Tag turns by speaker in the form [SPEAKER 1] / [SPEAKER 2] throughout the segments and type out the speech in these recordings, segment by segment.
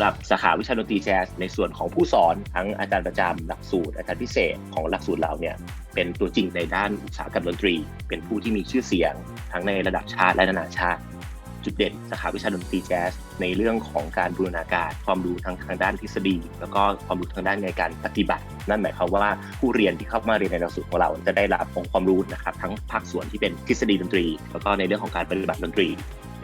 [SPEAKER 1] ำหรับสาขาวิชาดนตรีแจ๊สในส่วนของผู้สอนทั้งอาจารย์ประจำหลักสูตรอาจารย์พิเศษของหลักสูตรเราเนี่ยเป็นตัวจริงในด้านอุตสาหกรรมดนตรี เป็นผู้ที่มีชื่อเสียง ทั้งในระดับชาติและนานาชาติ จุดเด่นสาขาวิชาดนตรีแจ๊สในเรื่องของการบูรณาการความรู้ทั้งทางด้านทฤษฎี แล้วก็ความรู้ทางด้านในการปฏิบัติ นั่นหมายความว่าผู้เรียนที่เข้ามาเรียนในหลักสูตรของเราจะได้รับองค์ความรู้นะครับทั้งภาคส่วนที่เป็นทฤษฎีดนตรี แล้วก็ในเรื่องของการปฏิบัติดนตรี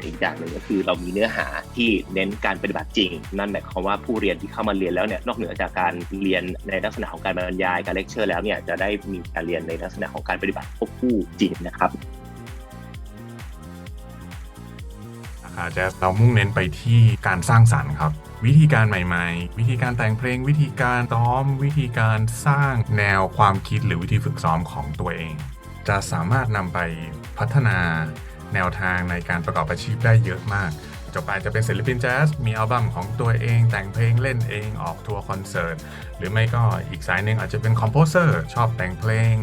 [SPEAKER 1] อีกอย่างหนึ่งก็คือเรามีเนื้อหาที่เน้นการปฏิบัติจริง นั่นหมายความว่าผู้เรียนที่เข้ามาเรียนแล้วเนี่ยนอกเหนือจากการเรียนในลักษณะของการบรรยายการเลคเชอร์แล้วเนี่ยจะได้มีการเรียนในลักษณะของการปฏิบัติควบคู่จริงนะครับ
[SPEAKER 2] สาขาแจ๊สเรามุ่งเน้นไปที่การสร้างสรรค์ครับ วิธีการใหม่ ๆ วิธีการแต่งเพลง วิธีการซ้อม วิธีการสร้างแนวความคิดหรือวิธีฝึกซ้อมของตัวเอง จะสามารถนำไปพัฒนา แนวทางในการประกอบอาชีพได้เยอะมาก จบไปจะเป็นศิลปินแจ๊สมีอัลบั้มของตัวเองแต่งเพลงเล่นเองออกทัวร์คอนเสิร์ตหรือไม่ก็อีกสายหนึ่งอาจจะเป็นคอมโพเซอร์ชอบแต่งเพลง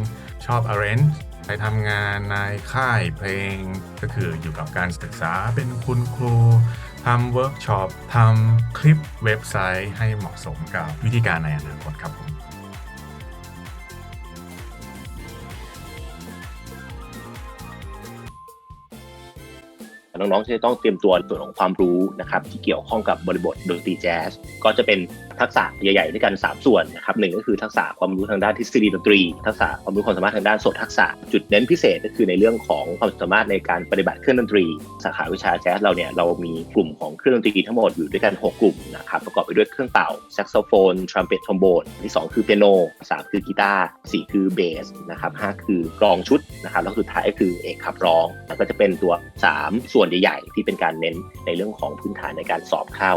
[SPEAKER 2] ชอบ arrange ไปทำงานในค่ายเพลง ก็คืออยู่กับการศึกษาเป็นคุณครูทำเวิร์กช็อปทำคลิปเว็บไซต์ให้เหมาะสมกับวิธีการในอนาคตครับผม
[SPEAKER 1] น้องๆจะต้องเตรียมตัวส่วนของความรู้นะครับที่เกี่ยวข้องกับบริบทดนตรีแจ๊สก็จะเป็นทักษะใหญ่ๆด้วยกัน 3 ส่วนนะครับหนึ่งก็คือทักษะความรู้ทางด้านทฤษฎีดนตรี ทักษะความรู้ความสามารถทางด้านโสตทักษะ จุดเน้นพิเศษก็คือในเรื่องของความสามารถในการปฏิบัติเครื่องดนตรี สาขาวิชาแจ๊สเราเนี่ยเรามีกลุ่มของเครื่องดนตรีทั้งหมดอยู่ด้วยกัน 6 กลุ่มนะครับประกอบไปด้วยเครื่องเป่าแซกโซโฟนทรัมเป็ตทอมโบนที่ 2 คือเปียโน3คือกีตาร์4คือเบสนะครับ5คือกลองชุดนะครับแล้วสุดท้ายก็คือเอกขับร้องแล้วก็จะเป็นตัว 3 ส่วนใหญ่ๆที่เป็นการเน้นในเรื่องของพื้นฐานในการสอบเข้า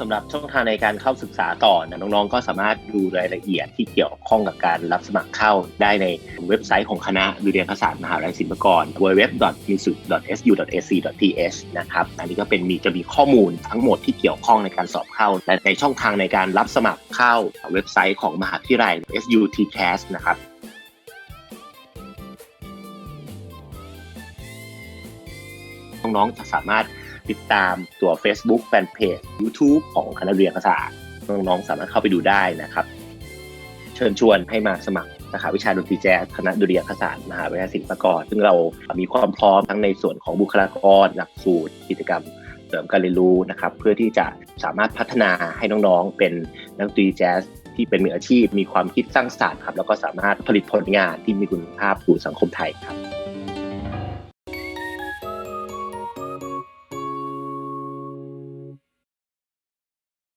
[SPEAKER 1] สำหรับช่องทางในการเข้าศึกษาต่อนะน้องๆ ก็สามารถดูรายละเอียดที่เกี่ยวข้องกับการรับสมัครเข้าได้ในเว็บไซต์ของคณะดุริยาศาสตร์มหาวิทยาลัยศิลปากร www.music.su.ac.th นะครับ อันนี้ก็เป็นมีจะมีข้อมูลทั้งหมดที่เกี่ยวข้องในการสอบเข้า และในช่องทางในการรับสมัครเข้าเว็บไซต์ของมหาวิทยาลัย SUTCAS นะครับน้องๆจะสามารถ ติดตามตัว Facebook Fanpage YouTube ของคณะเรียนภาษาสตร์น้องๆสามารถเข้าไปดูได้นะครับ เชิญชวนให้มาสมัครสาขาวิชาดนตรีแจ๊สคณะดุริยางคศาสตร์มหาวิทยาลัยศิลปากร ซึ่งเรามีความพร้อมทั้งในส่วนของบุคลากรหลักสูตร กิจกรรมเสริมการเรียนรู้นะครับ เพื่อที่จะสามารถพัฒนาให้น้องๆเป็นนักดนตรีแจ๊สที่เป็นมืออาชีพมีความคิดสร้างสรรค์ครับแล้วก็สามารถผลิตผลงานที่มีคุณภาพสู่สังคมไทยครับ